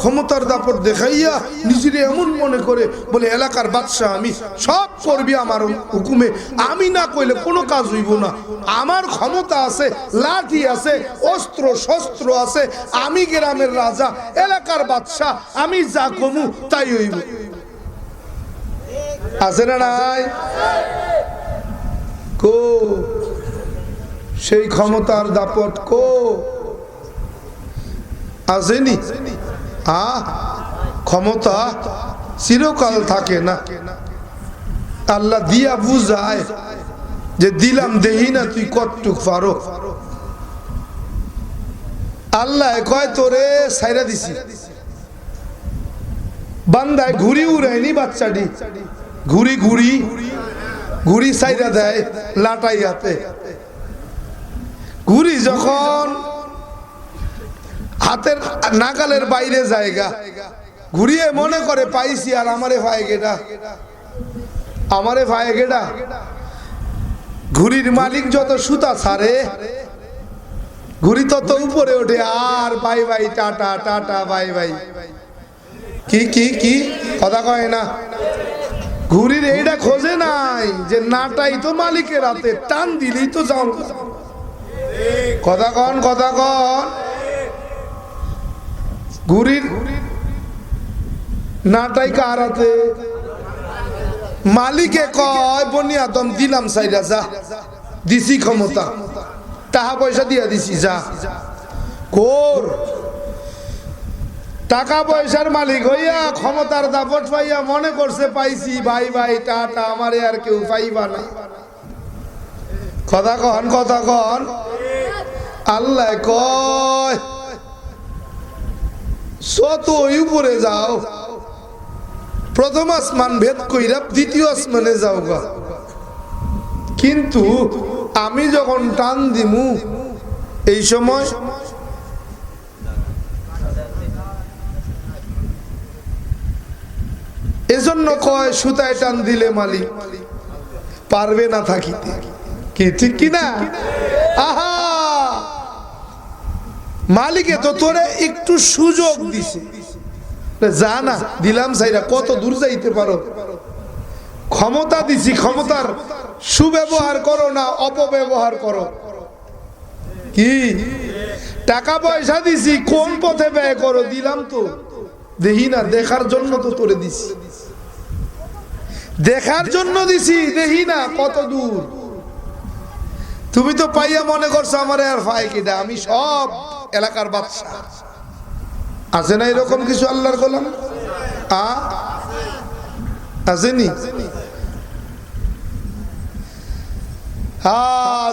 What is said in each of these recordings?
ক্ষমতার দাপট দেখাইয়া এমন মনে করে, বলে, এলাকার বাদশাহ আমি, সব করবি আমার হুকুমে। আমি না কইলে কোনো কাজ হইব না। আমার ক্ষমতা আছে, লাঠি আছে, অস্ত্র, শস্ত্র আছে। আমি গ্রামের রাজা, এলাকার বাদশাহ, আমি যা কমু, তাই হইব। আছে না নাই? কো? সেই ক্ষমতার দাপট কো? আসেনি। আ, ক্ষমতা চিরকাল থাকে না। আল্লাহ দিয়া বুঝায় যে দিলাম দেহি না, তুই কতটুক পারো। আল্লাহ কয়, তোরে সাইরা দিছি। বান্দায় ঘুরি উড়ায়নি বাচ্চাটি। ঘুরি ঘুরি ঘুরি সাইরা দেয় লাটাই হাতে ঘুরি যখন হাতের নাগালের বাইরে জায়গা। ঘুরিয়ে মনে করে পাইছি আর আমারে ভাই গেটা আমারে ভাই গেটা ঘুরির মালিক যত সুতা ছাড়ে, ঘুরি তত উপরে ওঠে। আর bye bye tata tata bye bye কি কি কি? কথা কয় না। ঘুরির এইটা খোঁজে নাই যে নাটাই তো মালিকের হাতে, টান দিলেই তো যাও। কথা কন কথা কন। ঘুরির নাটাই কার হাতে মালিকে কয় বনিয়াদম দিলাম সাইরা যা। দিছি ক্ষমতা। টাকা পয়সা দিয়া দিছি, যা। কোর টাকা পয়সার মালিক হইয়া ক্ষমতার দাপট পাইয়া মনে করছে, পাইছি, ভাই ভাই, টাটা, আমারে আর কেউ পাইবা না। কথা কন কথা কন। আল্লাহ কয় শত উপরে যাও। প্রথম আসমান ভেদ কইরা দ্বিতীয় আসমানে যাও গা কিন্তু আমি যখন টান দিমু, এই সময় এজন্য কয়, সুতায় টান দিলে মালিক পারবে না থাকিতে। কি, ঠিক কিনা? আহা! মালিকে তো তোরে একটু সুযোগ দিছে। যা না, দিলাম সাইরা, কত দূর যাইতে পারো? ক্ষমতা দিছি, ক্ষমতার সুব্যবহার করো না, অপব্যবহার করো। কি? টাকা পয়সা দিছি, কোন পথে ব্যয় করো? দিলাম তো। দেখি না, দেখার জন্য তো তোরে দিছি। দেখার জন্য দিছি, দেখি না, কত দূর। তুমি তো পাইয়া মনে করছ, আমার আর ফাই কিনা আমি সব এলাকার বাদশা আছে না এরকম কিছু আল্লাহর গোলাম? আ? আসেনি?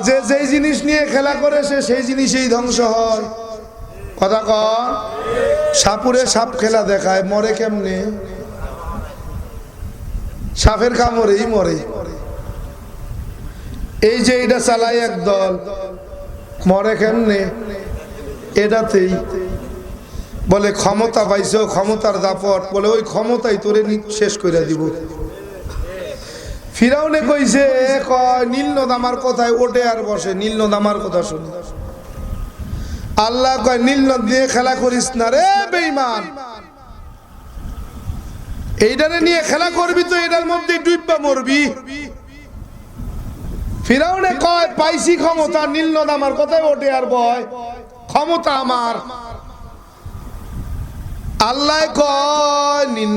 যে যেই জিনিস নিয়ে খেলা করে সে সেই জিনিসেই ধ্বংস হয়। কথা কন? সাপুরে সাপ খেলা দেখায়, মরে কেমনে? সাপের কামড়েই মরে। এই যে এটা চালায় এক দল মরে কেমনে? এটাতেই বলে, ক্ষমতা পাইছ, ক্ষমতার দাপট। বলে, ওই ক্ষমতাই তোরে শেষ করে দিব। ফিরাউনে কইছে, কয় নীল নদামার কথায় ওঠে আর বসে। নীল নদামার কথা শুনে। আল্লাহ কয় নীল নদ নিয়ে খেলা করিস না রে বেইমান এইটারে নিয়ে খেলা করবি তো এটার মধ্যে ডুববা মরবি। ফিরাউনে কয়, পাইছি ক্ষমতা নীল নদ আমার কথায় ওঠে আর বয়। ক্ষমতা আমার। আল্লাহ কয়, নীল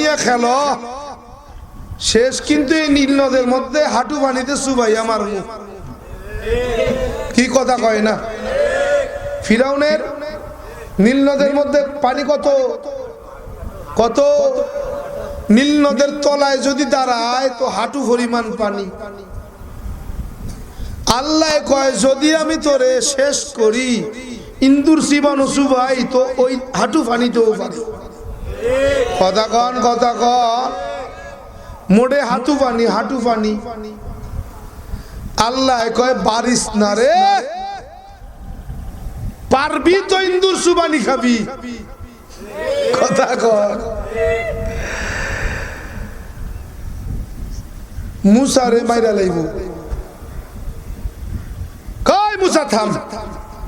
নিয়ে খেলো। শেষ কিন্তু এই নীল নদের মধ্যে হাঁটু পানিতে সুবাই আমার কি কথা কয় না? ফিরাউনের নীল নদের মধ্যে পানি কত? কত? নীল নদের তলায় যদি দাঁড়ায় তো হাঁটু পরিমাণ পানি। আল্লাহ কয়, যদি আমি তোরে শেষ করি ইন্দুর শিবানু সুবাই তো ওই হাঁটু পানিতেও পারি। কথা কন কথা কন। মোড়ে হাঁটু পানি হাঁটু পানি আল্লাহ কয়, বারিস না রে। পারবি তো ইন্দুর সুবানি খাবি। কথা কন। মুসারে মাইরা লাইব। কয়, মুসা থাম।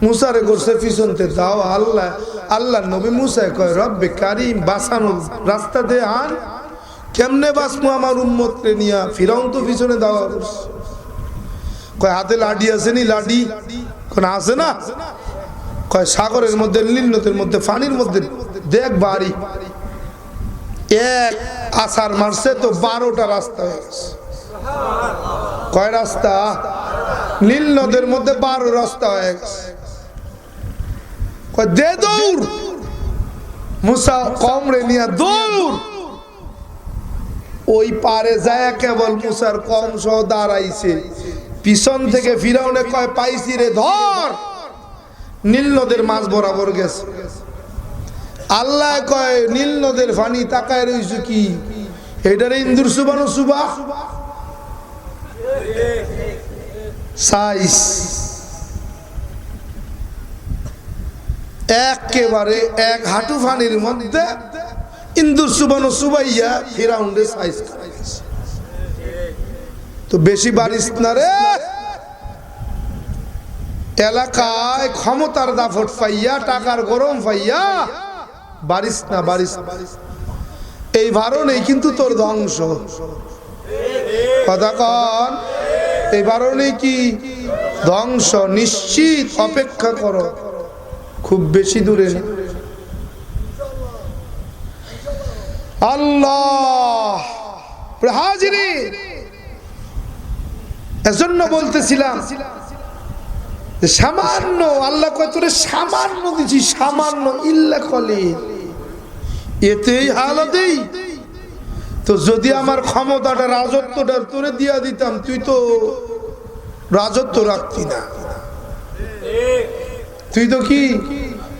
মুসারে করছে পিছনতে দাও আল্লাহ আল্লাহ নবী মুসায় কয়, রব্বে কারিম, বাঁচানোর রাস্তা দে, আন। কেমনে বাঁচবো আমার উম্মত রে নিয়া? ফিরাউন তো পিছনে দেওয়া করছে। কয়, হাতে লাডি আছে নি, লাডি? কোন আছে না? কয়, সাগরের মধ্যে নীলনদের মধ্যে, পানির মধ্যে, দেখ বাড়ি। এক আসার মারছে তো বারোটা রাস্তা হয়ে গেছে। কয় রাস্তা? নীল নদের মধ্যে বারো রাস্তা হয়ে গেছে। দে দৌড়! মুসা কমরে নিয়ে দৌড়। ওই পারে যায় কেবল মুসার কম সহ দাঁড়াইছে। পিছন থেকে ফিরাউনে কয় পাইছি রে ধর! নীল নদের মাছ বরাবর গেছে। আল্লাহ কয় নীল নদের ফানি তাকায় রইছে কি? এটারে ইন্দুর সুবানো সুবা সাইজ একেবারে এক হাঁটু ফানির মধ্যে ইন্দুর সুবানো সুবাইয়া ফিরাউন্ডে সাইজ তো বেশি বারিস না রে। এলাকায় ক্ষমতার দাফট পাইয়া, টাকার গরম পাইয়া বারিস না বারিস না। এই ভারণেই কিন্তু তোর ধ্বংস। কথা এই ভারণেই কি ধ্বংস? নিশ্চিত অপেক্ষা করো। খুব বেশি দূরে। না আল্লাহ এজন্য বলতেছিলাম সামান্য, আল্লাহ কয়, তোরে সামান্য দিছি, সামান্য ইল্লা কলে এতেই হালতেই তো যদি আমার ক্ষমতাটা, রাজত্বটা তোরে দিয়া দিতাম, তুই তো রাজত্ব রাখতি না। তুই তো কি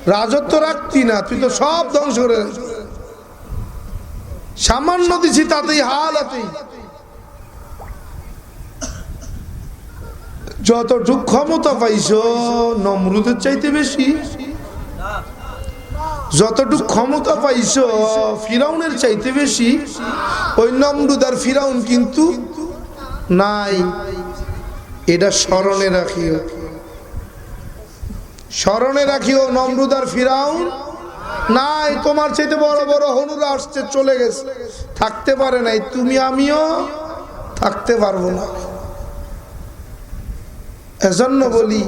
রাজত্ব রাখতি না, তুই তো সব ধ্বংস করে সামান্য দিছি তাতেই হালাতেই যতটুক ক্ষমতা পাইছো, নমরুদের চাইতে বেশি। যতটুক ক্ষমতা পাইছো, ফিরাউনের চাইতে বেশি। ওই নমরুদ আর ফিরাউন কিন্তু নাই। এটা স্মরণে রাখিও। স্মরণে রাখিও নমরুদ আর ফিরাউন। নাই, তোমার চাইতে বড় বড় হনুরা আসছে, চলে গেছে। থাকতে পারে নাই, তুমি আমিও থাকতে পারব না। এজন্য বলি,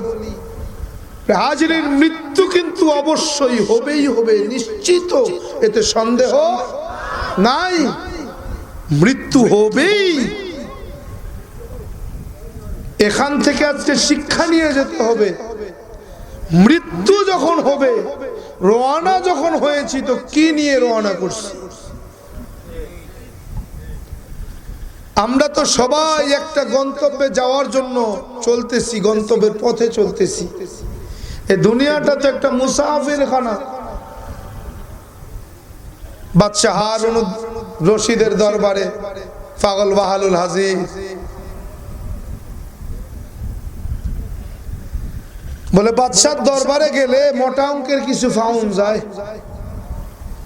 হাজিরের মৃত্যু কিন্তু অবশ্যই হবেই হবে, নিশ্চিত, এতে সন্দেহ নাই। মৃত্যু হবেই। এখান থেকে আজকে শিক্ষা নিয়ে যেতে হবে। মৃত্যু যখন হবে, রওনা যখন হয়েছি, তো কি নিয়ে রওনা করছি? আমরা তো সবাই একটা গন্তব্যে যাওয়ার জন্য চলতেছি, গন্তব্যের পথে চলতেছি। এই দুনিয়াটা তো একটা মুসাফির খানা হারুন রশিদের দরবারে পাগল বাহালুল হাজির বলে, বাদশার দরবারে গেলে মোটা অঙ্কের কিছু ফাউন যায়।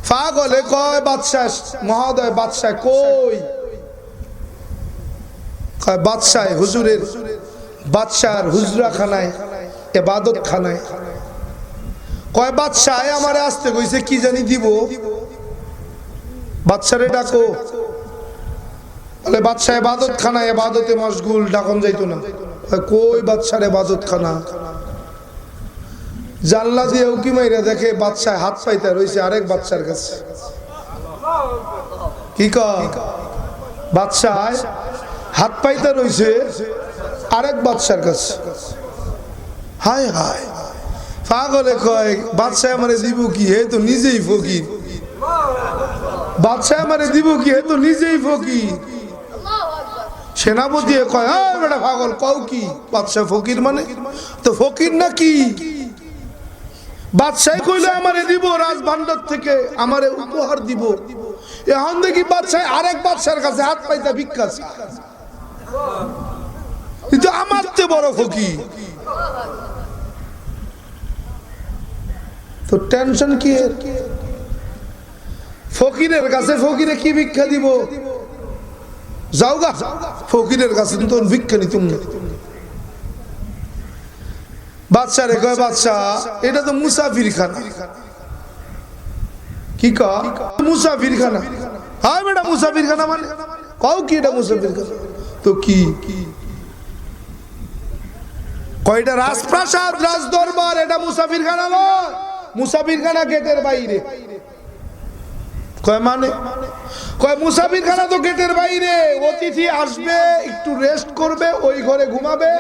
পাগলে কয়, বাদশাহ, মহোদয়, বাদশাহ কই? কয়, বাদশাহ, হুজুরের বাদশার হুজরা খানায় এবাদত খানায় কয়, বাদশাহ আমারে আসতে কইছে, কি জানি দিব? বাদশারে ডাকো। বলে, বাদশাহ এবাদত খানা এবাদতে মশগুল, ডাকন যাইতো না। কই বাদশার এবাদত খানা জানলা দিয়ে উকি মাইরা দেখে বাদশাহ হাত পাইতে রয়েছে আরেক বাচ্চার কাছে। কি বাদশাহ হাত পাইতে রয়েছে আরেক বাচ্চার কাছে। হায় হায়। পাগলে কয় বাদশাহ আমারে দিব কি? হে তো নিজেই ফকির। বাদশাহ আমারে দিব কি? হে তো নিজেই ফকির। সেনাপতি কয় হ্যাঁ বেটা পাগল, কও কি? বাচ্চা ফকির মানে? তো ফকির না কি? বাদশাহ কইলে, আমারে দিব রাজভান্ডার থেকে আমারে উপহার দিব। এখন দেখি বাদশাহ আরেক বাদশার কাছে হাত পাইতা ভিক্ষা কিন্তু আমার তে বড় ফকি তো টেনশন কি? ফকিরের কাছে ফকিরে কি ভিক্ষা দিব? যাও গা, ফকিরের কাছে তো ভিক্ষা নিতুম। না বাচ্চা রে কয় বাচ্চা এটা তো মুসাফির খানা কি মুসাফির খানা হ্যাঁ বেটা মুসাফির খানা মানে? কও কি এটা মুসাফির খানা তো কি? কয়টা রাজপ্রাসাদ রাজ দরবার এটা মুসাফির খানা মুসাফির খানা গেটের বাইরে। কয় মানে? কয় মুসাফির খানা তো গেটের বাইরে। অতিথি আসবে, একটু রেস্ট করবে, ওই ঘরে ঘুমাবে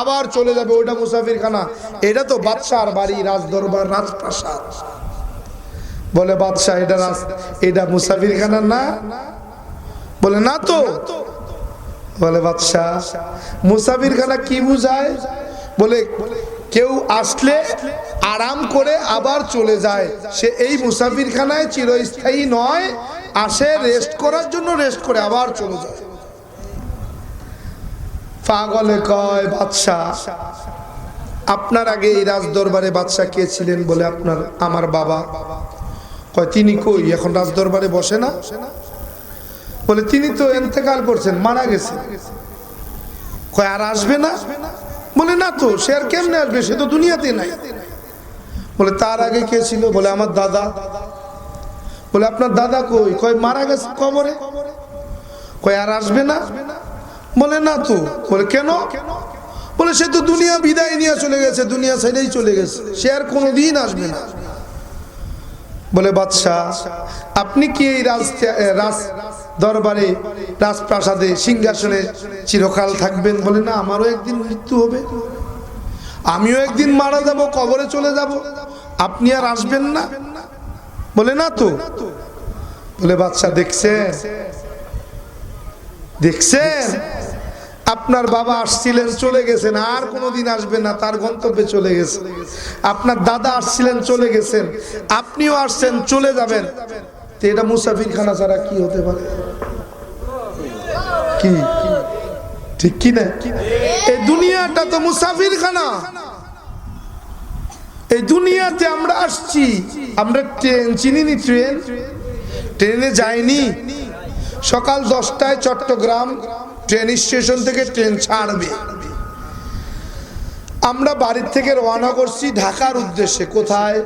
আবার চলে যাবে ওটা মুসাফির খানা এটা তো বাদশার বাড়ি রাজ দরবার রাজপ্রাসাদ। বলে, বাদশাহ, এটা রাজ, এটা মুসাফির খানা না? বলে, না তো। বলে, বাদশাহ মুসাফির খানা কি বুঝায়? বলে, কেউ আসলে আরাম করে আবার চলে যায়। সে এই মুসাফির খানায় চিরস্থায়ী নয়, আসে রেস্ট করার জন্য রেস্ট করে আবার চলে যায়। পাগলে কয় বাদশাহ আপনার আগে এই রাজ দরবারে বাদশাহ কে ছিলেন বলে আপনার, আমার বাবা? কয়, তিনি কই? এখন রাজ দরবারে বসে না? বলে, তিনি তো এতেকাল করছেন, মারা গেছে কয়, আর আসবে না? বলে, না তো, সে আর কেমনে আসবে? সে তো দুনিয়াতে নাই। বলে, তার আগে কে ছিল? বলে, আমার দাদা। বলে, আপনার দাদা কই? কয়, মারা গেছে কবরে। কয়, আর আসবে না? বলে, না তো। বলে, কেন? বলে, সে তো দুনিয়া বিদায় নিয়ে চলে গেছে, দুনিয়া ছেড়েই চলে গেছে। সে আর কোনোদিন আসবে না। বলে বাদশাহ আপনি কি এই রাজ রাজ দরবারে, রাজপ্রাসাদে সিংহাসনে চিরকাল থাকবেন? বলে, না, আমারও একদিন মৃত্যু হবে। আমিও একদিন মারা যাব, কবরে চলে যাব। আপনি আর আসবেন না। বলে, না তো। বলে বাচ্চা দেখছেন? দেখছেন? আপনার বাবা আসছিলেন, চলে গেছেন, আর কোনোদিন আসবেন না, তার গন্তব্যে চলে গেছে। আপনার দাদা আসছিলেন, চলে গেছেন, আপনিও আসছেন, চলে যাবেন। তো এটা মুসাফির খানা ছাড়া কি হতে পারে? কি? ঠিক কি না? এই দুনিয়াটা তো মুসাফির খানা এই দুনিয়াতে আমরা আসছি। আমরা ট্রেন চিনিনি ট্রেন? ট্রেনে যাইনি? সকাল দশটায় চট্টগ্রাম ট্রেন স্টেশন থেকে ট্রেন ছাড়বে। আমরা বাড়ির থেকে রওনা করছি ঢাকার উদ্দেশ্যে। কোথায়?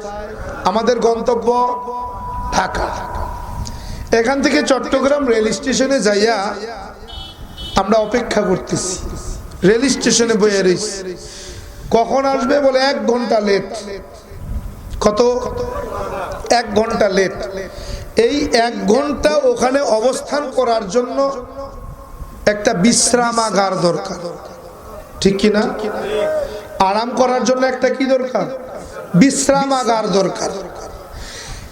আমাদের গন্তব্য ঢাকা। এখান থেকে চট্টগ্রাম রেল স্টেশনে যাইয়া আমরা অপেক্ষা করতেছি। রেল স্টেশনে বইয়ে রয়েছি কখন আসবে বলে এক ঘণ্টা লেট কত? এক ঘণ্টা লেট এই এক ঘণ্টা ওখানে অবস্থান করার জন্য একটা বিশ্রামাগার দরকার। ঠিক কি না? আরাম করার জন্য একটা কি দরকার? বিশ্রামাগার দরকার।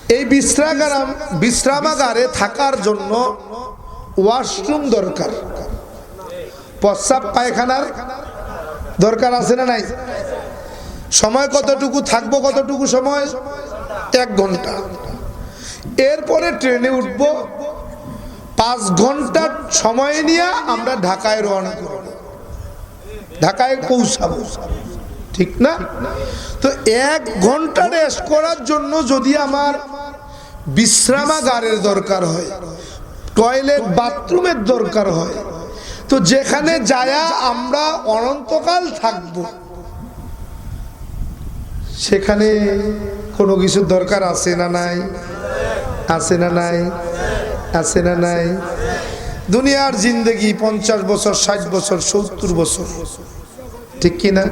এই বিশ্রাগারাম বিশ্রামাগারে থাকার জন্য ওয়াশরুম দরকার। প্রস্রাব পায়খানার দরকার আছে না নাই? সময় কতটুকু, থাকব কতটুকু সময়? এক ঘণ্টা। এরপরে ট্রেনে উঠব। পাঁচ ঘণ্টা সময় নিয়ে আমরা ঢাকায় রওনা করব। ঢাকায় পৌঁছাবো। ঠিক না? তো এক ঘণ্টা রেস্ট করার জন্য যদি আমার বিশ্রামাগারের দরকার হয় টয়লেট বাথরুমের দরকার হয়, তো যেখানে যায়া আমরা অনন্তকাল থাকব। সেখানে কোনো কিছুর দরকার আছে না নাই? আছে না নাই? আছে না নাই? দুনিয়ার জিন্দগি পঞ্চাশ বছর, ষাট বছর, সত্তর বছর। ঠিক কিনা?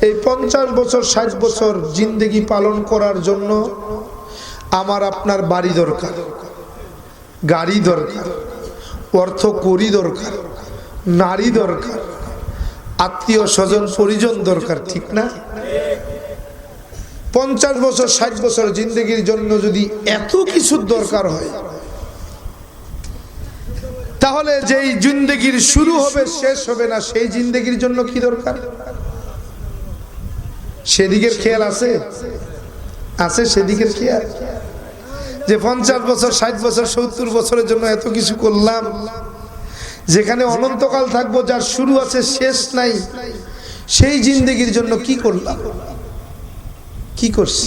এই পঞ্চাশ বছর, ষাট বছর জিন্দগি পালন করার জন্য আমার আপনার বাড়ি দরকার, গাড়ি দরকার, অর্থ করি দরকার, নারী দরকার, আত্মীয় স্বজন, পরিজন দরকার, ঠিক না? পঞ্চাশ বছর, ষাট বছর জিন্দগির জন্য যদি এত কিছুর দরকার হয়, তাহলে যেই জিন্দগির শুরু হবে, শেষ হবে না, সেই জিন্দগির জন্য কি দরকার? সেদিকের খেয়াল আছে? আছে সেদিকের খেয়াল। যে পঞ্চাশ বছর, ষাট বছর, সত্তর বছরের জন্য এত কিছু করলাম, যেখানে অনন্তকাল থাকব, যার শুরু আছে, শেষ নাই, সেই জিন্দগির জন্য কি করলাম? কি করছি?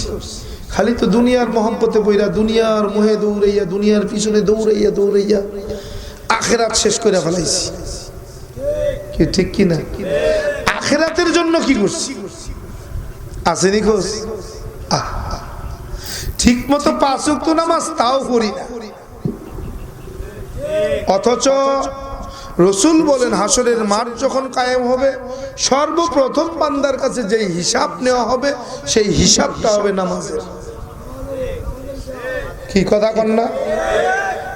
খালি তো দুনিয়ার মহব্বতে বইরা, দুনিয়ার মোহে দৌড়াইয়া, দুনিয়ার পিছনে দৌড়াইয়া দৌড়াইয়া আখেরাত শেষ করে ফেলাইছি। কি, ঠিক কি না? আখেরাতের জন্য কি করছি? আসেনি খোঁজ ঠিক মতো পাঁচ নামাজ তাও করি না। অথচ রসুল বলেন, হাসরের মাঠ যখন কায়েম হবে, সর্বপ্রথম বান্দার কাছে যেই হিসাব নেওয়া হবে, সেই হিসাবটা হবে নামাজের। কি কথা কন না?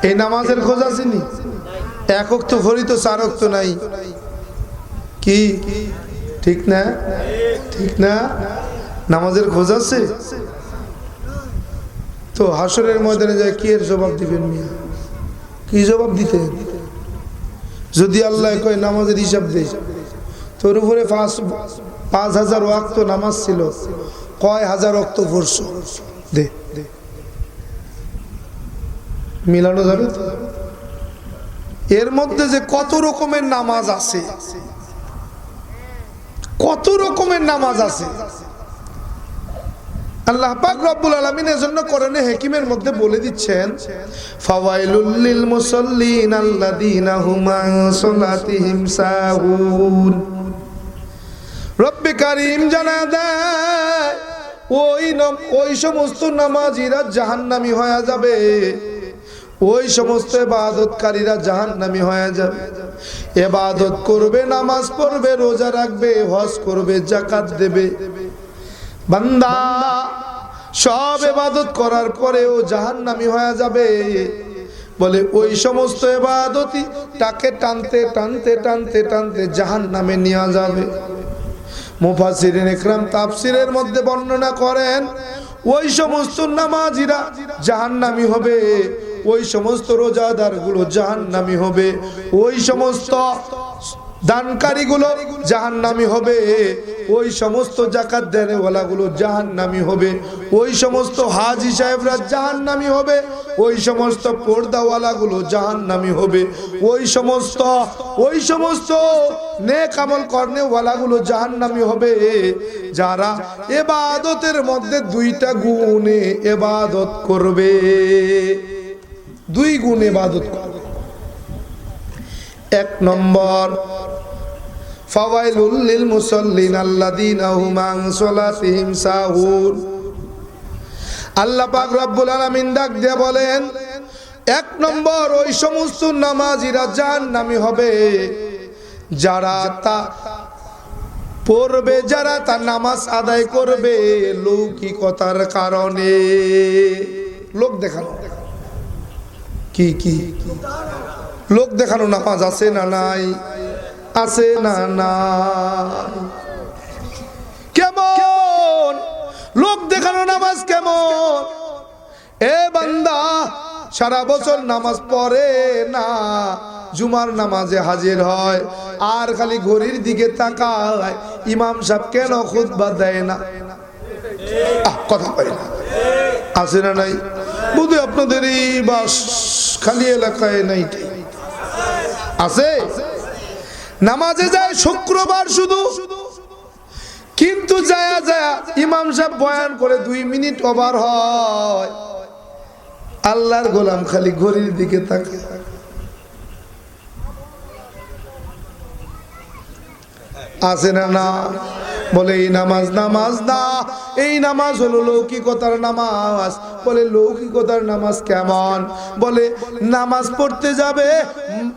এই নামাজের খোঁজ আসেনি একক তো ঘড়ি তো চারক তো নাই। কি? ঠিক না? ঠিক না? নামাজের খোঁজ আছে? তো হাসরের ময়দানে যায়, কি এর জবাব দিবেন মিয়া? কি জবাব দিতে যদি আল্লাহ কয় নামাজের হিসাব দে। তোর উপরে পাঁচ পাঁচ হাজার ওয়াক্ত নামাজ ছিল, কয় হাজার পড়ছ দে দে। মিলানো যাবে তো? এর মধ্যে যে কত রকমের নামাজ আছে, কত রকমের নামাজ আছে আল্লাহ পাক রব্বুল জন্য হেকিমের মধ্যে বলে দিচ্ছেন, ফাওয়াইলুল লিল মুসাল্লিন সাহুন জানা দেয়, ওই ওই সমস্ত নামাজিরা জাহান্নামী হয়ে যাবে। ওই সমস্ত এবাদতকারীরা জাহান্নামী হয়ে যাবে। এবাদত করবে, নামাজ পড়বে, রোজা রাখবে, হজ করবে জাকাত দেবে। বান্দা, সব এবাদত করার পরেও জাহান্নামী হয়ে যাবে। বলে, ওই সমস্ত এবাদতই তাকে টানতে টানতে টানতে টানতে জাহান নামে নেওয়া যাবে। মুফাসিরিন একরাম তাফসিরের মধ্যে বর্ণনা করেন, ওই সমস্ত নামাজিরা জাহান্নামী হবে, ওই সমস্ত রোজাদারগুলো জাহান্নামী হবে, ওই সমস্ত দানকারীগুলো জাহান্নামী হবে। ওই সমস্ত জাকাত দেনেওয়ালা গুলো জাহান্নামী হবে। ওই সমস্ত হাজি সাহেবরা জাহান্নামী হবে। ওই সমস্ত পর্দাওয়ালা গুলো জাহান্নামী হবে। ওই সমস্ত ওই সমস্ত নেক আমল কর্নেওয়ালা গুলো জাহান্নামী হবে। যারা এবাদতের মধ্যে দুইটা গুণে এবাদত করবে। দুই গুণ এবাদত করবে। এক নম্বর ফাওয়াইলুল লিল মুসাল্লিন আল্লাযীনা হুম আন সালাতিহিম সাহুন। আল্লাহ পাক রব্বুল আলামিন ডাক দিয়ে বলেন, এক নম্বর ওই সমস্ত নামাজিরা জাহান্নামী হবে। যারা তা পড়বে, যারা তার নামাজ আদায় করবে লৌকিকতার কারণে। লোক দেখানো। কি কি? লোক দেখানো নামাজ আছে না নাই? আছে না না। কেমন? লোক দেখানো নামাজ কেমন? এ বান্দা, সারা বছর নামাজ পড়ে না, জুমার নামাজে হাজির হয়, আর খালি ঘড়ির দিকে তাকায়, ইমাম সাহেব কেন খুতবা দেয় না? কথা পাই না। আছে না নাই? বুধ আপনাদের এই বাস খালি এলাকায় নাই। আছে? নামাজে যায় শুক্রবার শুধু। কিন্তু যায়া যায় ইমাম সাহেব বয়ান করে দুই মিনিট ওভার হয়। আল্লাহর গোলাম খালি ঘড়ির দিকে তাকে আছে না না। বলে, এই নামাজ নামাজ না। এই নামাজ হলো লৌকিকতার নামাজ। বলে, লৌকিকতার নামাজ কেমন? বলে, নামাজ পড়তে যাবে।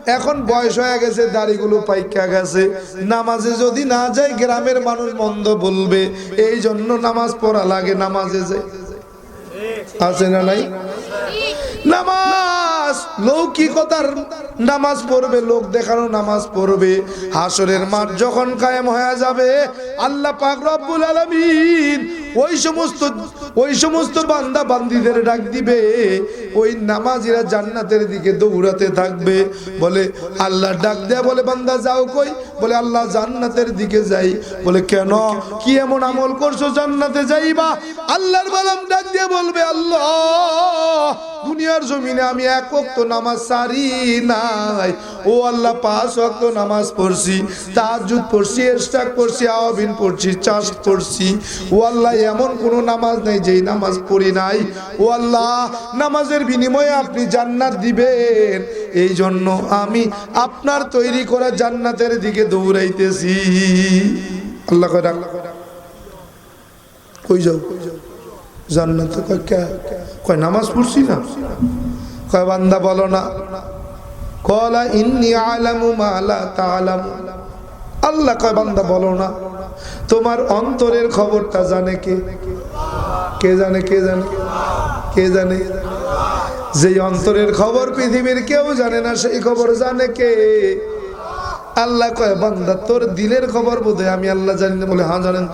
এখন বয়স হয়ে গেছে, দাড়িগুলো পাইকা গেছে। নামাজে যদি না যায়, গ্রামের মানুষ মন্দ বলবে। এই জন্য নামাজ পড়া লাগে, নামাজে যায়। আছে না নাই? নামাজ লৌকিকতার নামাজ পড়বে, লোক দেখানো নামাজ পড়বে। হাসরের মাঠ যখন কায়েম হয়ে যাবে, আল্লাহ পাক রব্বুল আলামিন ওই সমস্ত ওই সমস্ত বান্দা বান্দিদের ডাক দিবে। ওই নামাজিরা জান্নাতের দিকে দৌড়াতে থাকবে। বলে, আল্লাহ ডাক দেয়া, বলে, বান্দা, যাও কই? বলে, আল্লাহ জান্নাতের দিকে যাই। বলে, কেন? কি এমন আমল করছ জান্নাতে যাইবা? আল্লাহর বালাম ডাক দিয়ে বলবে, আল্লাহ, দুনিয়ার জমিনে আমি এক ওয়াক্ত নামাজ সারি নাই। ও আল্লাহ, পাঁচ ওয়াক্ত নামাজ পড়ছি, তাহাজ্জুদ পড়ছি এরস্টাক পড়ছি, আওয়াবিন পড়ছি, চাষ পড়ছি। ও আল্লাহ, এমন কোনো নামাজ নেই যেই নামাজ পড়ি নাই। ও আল্লাহ, নামাজের বিনিময়ে আপনি জান্নাত দিবেন। এই জন্য আমি আপনার তৈরি করা জান্নাতের দিকে দৌড়াইতেছি। আল্লাহ করে কই যাও? জান্নাতে কয় নামাজ পড়ছি না? কয় বান্দা বলো না। কলা ইন্নি আলামু মালা আল্লাহ কয় বান্দা বলো না। তোমার অন্তরের খবরটা জানে কে? কে জানে কে জানে? কে জানে? যে অন্তরের খবর পৃথিবীর কেউ জানে না, সেই খবর জানে কে? আল্লাহ কয়, বান্দা, তোর দিলের খবর বোধহয় আমি আল্লাহ জানি না। বলে হ্যাঁ জানেন।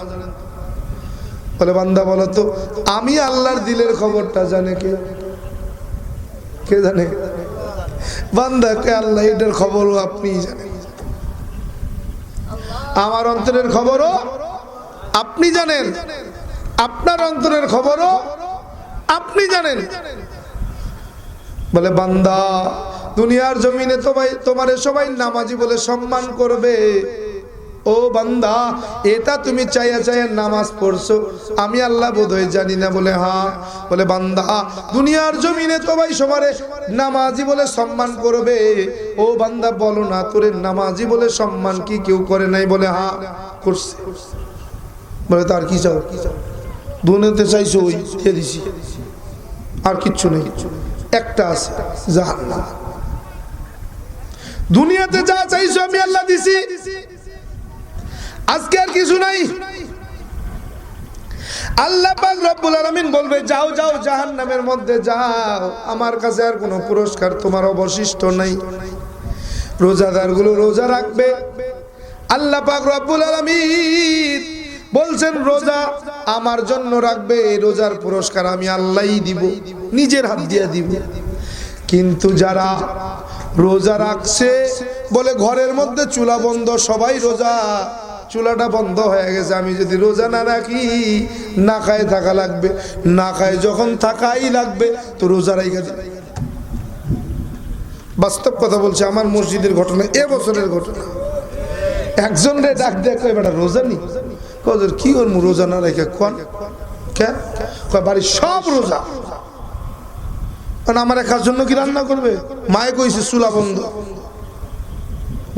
বলে, বান্দা, বলো তো, আমি আল্লাহর দিলের খবরটা জানে কে? কে জানে? বান্দা কে আল্লাহ, এটার খবরও আপনি জানেন। আমার অন্তরের খবরও আপনি জানেন। আপনার অন্তরের খবরও আপনি জানেন। বলে, বান্দা, দুনিয়ার জমিনে তোমায়, তোমারে সবাই নামাজি বলে সম্মান করবে। ও বান্দা, এটা তুমি চাইয়া চাইয়া নামাজ পড়ছো। আমি আল্লাহ বোধহয় জানি না বলে হ্যাঁ বলে, বান্দা, দুনিয়ার জমিনে তোমায় সবারে নামাজি বলে সম্মান করবে। ও বান্দা, বলো না, তোরে নামাজি বলে সম্মান কি কেউ করে নাই বলে হ্যাঁ করছে। বলে তার কি চাও? দুনিয়াতে চাইছো ওই, দিয়ে দিছি। আর কিচ্ছু নেই। একটা আছে, জাহান্নাম। দুনিয়াতে যা চাইছো আমি আল্লাহ দিছি। আজকে আর কিছু নাই। আল্লাহ পাক রব্বুল আলামিন বলবে, যাও যাও, জাহান্নামের মধ্যে যাও। আমার কাছে আর কোনো পুরস্কার তোমার অবশিষ্ট নাই। রোজাদারগুলো রোজা রাখবে। আলামিন বলছেন, রোজা আমার জন্য রাখবে, এই রোজার পুরস্কার আমি আল্লাহই দিব, নিজের হাত দিয়ে দিব। কিন্তু যারা রোজা রাখছে, বলে ঘরের মধ্যে চুলা বন্ধ, সবাই রোজা, চুলাটা বন্ধ হয়ে গেছে। আমি যদি রোজা না রাখি, না খায় থাকা লাগবে, না খায় যখন থাকাই লাগবে, তো রোজা দিবে বাস্তব কথা বলছে, আমার মসজিদের ঘটনা, এ বছরের ঘটনা। একজন রে ডাক দেখো এবার রোজা নি কজর কি করব রোজা না রেখে কোন? কে? বাড়ির সব রোজা। কারণ আমার একার জন্য কি রান্না করবে? মায়ে কইছে, চুলা বন্ধ।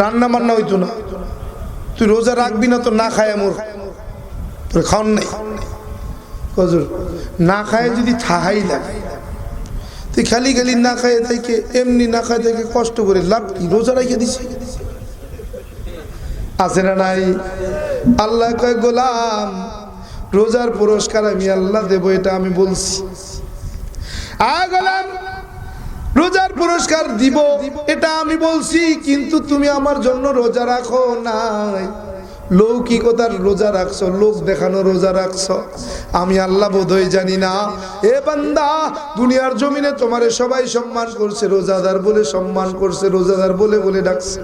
রান্না বান্না হইতো না। তুই রোজা রাখবি না তো না খায় মোর তোর খাওয়ান নাই। কজর না খায় যদি থাহাই লাগে। তুই খালি খালি না খায় থেকে এমনি না খায় থেকে কষ্ট করে লাভ কি? রোজা রাখিয়ে দিছে। আছে না নাই? আল্লাহ কয়, গোলাম, রোজার পুরস্কার আমি আল্লাহ দেব, এটা আমি বলছি। রোজার পুরস্কার দিব, এটা আমি বলছি, কিন্তু তুমি আমার জন্য রোজা রাখো নাই। লৌকিকতার রোজা রাখছো, লোক দেখানো রোজা রাখছো। আমি আল্লাহ বোধহয় জানি না। এ বান্দা, দুনিয়ার জমিনে তোমারে সবাই সম্মান করছে, রোজাদার বলে সম্মান করছে, রোজাদার বলে বলে ডাকছে।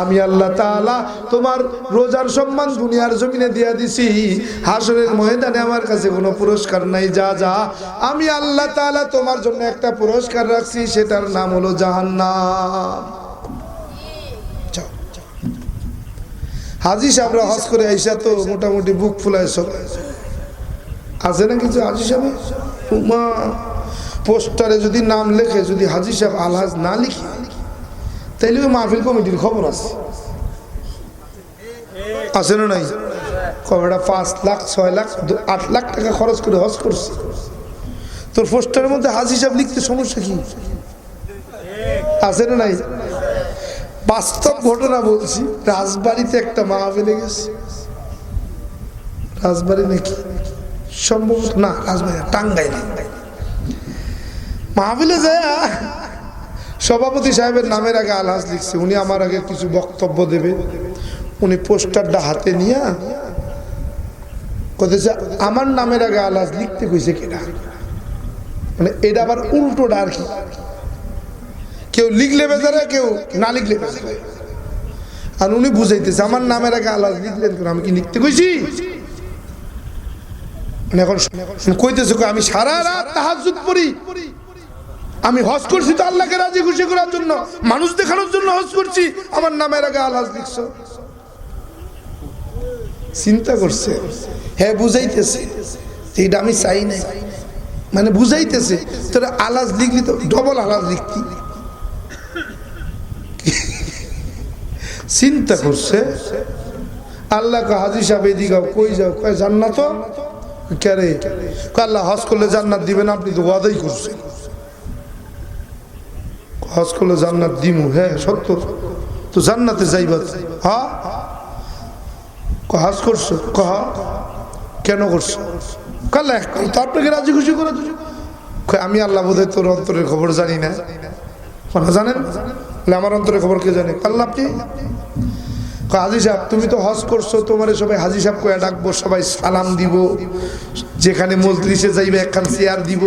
আমি আল্লাহ তাআলা তোমার রোজার সম্মান দুনিয়ার জমিনে দিয়া দিছি। হাসরের ময়দানে আমার কাছে কোনো পুরস্কার নাই, যা যা। আমি আল্লাহ তাআলা তোমার জন্য একটা পুরস্কার রাখছি, সেটার নাম হলো যাও। হাজি সাহেবরা হজ করে আইসা তো মোটামুটি বুক ফুলায় আছে না কিছু হাজি সাহেব? পোস্টারে যদি নাম লেখে, যদি হাজি সাহেব আলহাজ না লিখি তাইলে ওই মাহফিল কমিটির খবর আছে। আছে না নাই? কবেটা পাঁচ লাখ, ছয় লাখ আট লাখ টাকা খরচ করে হজ করছে। তোর পোস্টারের মধ্যে হাজি সাহেব লিখতে সমস্যা কি? আছে না নাই? বাস্তব ঘটনা বলছি, রাজবাড়িতে একটা মাহফিলে গেছে। রাজবাড়ি নাকি? সম্ভবত না, রাজবাড়ি টাঙ্গাই না মাহফিলে যায় সভাপতি সাহেবের নামের আগে আলহাজ লিখছে। উনি আমার আগে কিছু বক্তব্য দেবে। উনি পোস্টারটা হাতে নিয়ে কতেছে আমার নামের আগে আলহাজ লিখতে কইছে কেনা মানে এটা আবার উল্টোটা আর কি? কেউ লিখলে বেজারে কেউ না লিখলে বেজারে। আর উনি বুঝাইতেছে আমার নামের আগে আলহাজ লিখলেন কেন? আমি কি লিখতে কইছি? মানে এখন কইতেছে কই, আমি সারা রাত তাহাজুদ পড়ি। আমি হজ করছি তো আল্লাহকে রাজি খুশি করার জন্য, মানুষ দেখানোর জন্য হজ করছি। আমার নামের আগে আলহাজ লিখছো। চিন্তা করছে। হ্যাঁ বুঝাইতেছে। এটা আমি চাই নাই। মানে বুঝাইতেছে। তোর আলাজ লিখলি তো ডবল আলাজ লিখতি। চিন্তা করছে। আল্লাহ হাজি সাহেব এদিকে কই যাও, কয় জান্নাত? কে রে আল্লাহ হজ করলে জান্নাত দিবেন, আপনি তো ওয়াদাই করছেন। হজ করলে জান্নাত দিমু। হ্যাঁ সত্য। তো জান্নাতে যাইবা। হ্যাঁ হজ করছ? কহ কেন করছ? কাল্লা তো আপনাকে রাজি খুশি করে। আমি আল্লাহ বোধহয় তোর অন্তরের খবর জানি না। জানেন? আমার অন্তরের খবর কে জানে? কাল্লা আপনি হাজি সাহেব, তুমি তো হজ করছ, তোমার সবাই হাজি সাহেব কয়ে ডাকবো, সবাই সালাম দিব। যেখানে মজলিসে যাইবে, একখান চেয়ার দিব।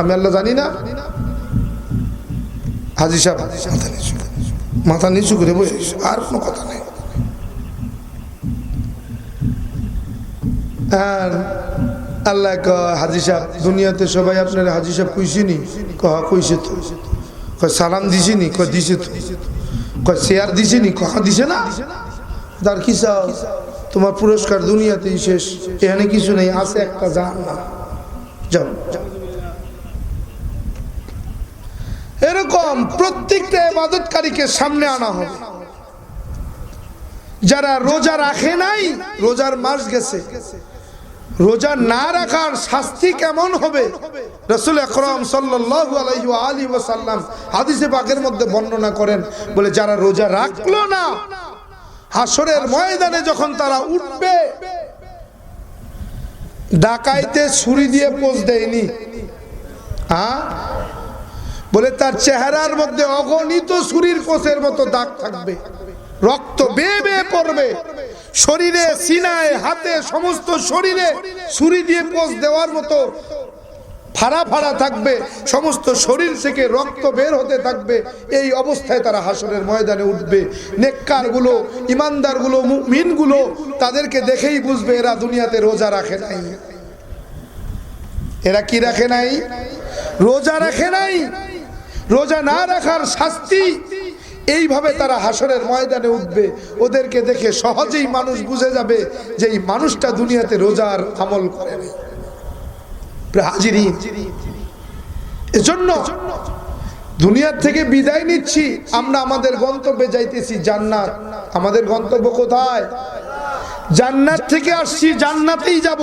আমি আল্লাহ জানি না। হাজি সাহেব মাথা নিচু মাথা নিচু করে বসে আর কোনো কথা নেই। আর আল্লাহ কয়, হাজি সাহেব দুনিয়াতে সবাই আপনার হাজি সাহেব কইসিনি? কহ কইছে তো। কয় সালাম দিছিনি? কয় দিছে তো। কয় চেয়ার দিছিনি? কহ দিছে না? তার কি চাও? তোমার পুরস্কার দুনিয়াতেই শেষ। এখানে কিছু নেই আছে একটা যান না যাও। এরকম প্রত্যেকটা ইবাদতকারীকে সামনে আনা হবে যারা রোজা রাখে নাই, রোজার মাস গেছে। রোজা না রাখার শাস্তি কেমন হবে? রসুল আকরম আলিহি হাদিসে পাকের মধ্যে বর্ণনা করেন, বলে যারা রোজা রাখল না হাসরের ময়দানে যখন তারা উঠবে, ডাকাইতে ছুরি দিয়ে পোজ দেয়নি। হ্যাঁ বলে, তার চেহারার মধ্যে অগণিত ছুরির কোষের মতো দাগ থাকবে। রক্ত বেয়ে বেয়ে পড়বে। শরীরে সিনায়, হাতে সমস্ত শরীরে ছুরি দিয়ে পোষ দেওয়ার মতো ফাড়া ফাড়া থাকবে। সমস্ত শরীর থেকে রক্ত বের হতে থাকবে। এই অবস্থায় তারা হাসনের ময়দানে উঠবে। নেককারগুলো ইমানদারগুলো মিনগুলো তাদেরকে দেখেই বুঝবে, এরা দুনিয়াতে রোজা রাখে নাই। এরা কি রাখে নাই? রোজা রাখে নাই? রোজা না রাখার শাস্তি। এইভাবে তারা হাসরের ময়দানে উঠবে। ওদেরকে দেখে সহজেই মানুষ বুঝে যাবে যে এই মানুষটা দুনিয়াতে রোজার আমল করে এজন্য দুনিয়ার থেকে বিদায় নিচ্ছি। আমরা আমাদের গন্তব্যে যাইতেছি জান্নাত। আমাদের গন্তব্য কোথায়? জান্নাত থেকে আসছি, জান্নাতেই যাব।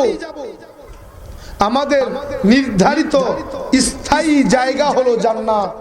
আমাদের নির্ধারিত স্থায়ী জায়গা হলো জান্নাত।